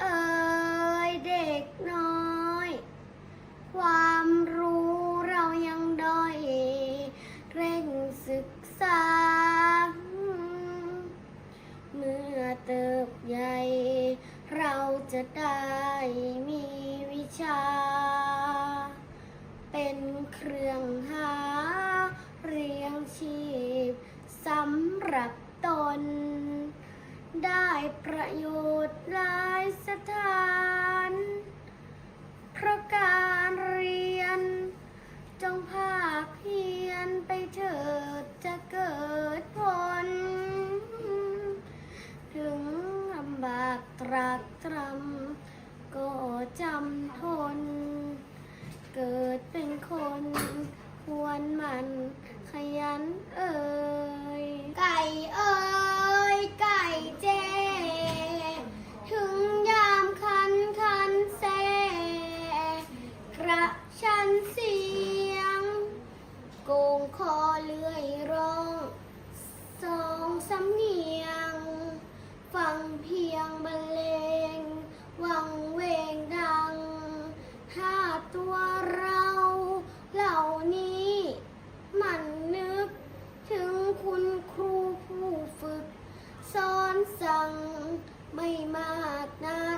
เอ่ยเด็กน้อย ความรู้เรายังด้อย เร่งศึกษา เมื่อเติบใหญ่ เราจะได้มีวิชา เป็นเครื่องหา เรียงชีพสำหรับตน ได้ประโยชน์หลายสถาน เพราะการเรียน จงภาคเพียนไปเถิดจะเกิดผล ถึงลำบากตรากตรำก็จำทน เกิดเป็นคนควรมันขยัน คอเลื่อยร้องสองสำเนียง ฟังเพียงบรรเลง วังเวงดังถ้าตัวเราเหล่านี้ มันนึก ถึงคุณครูผู้ฝึก สอนสั่งไม่มากนัก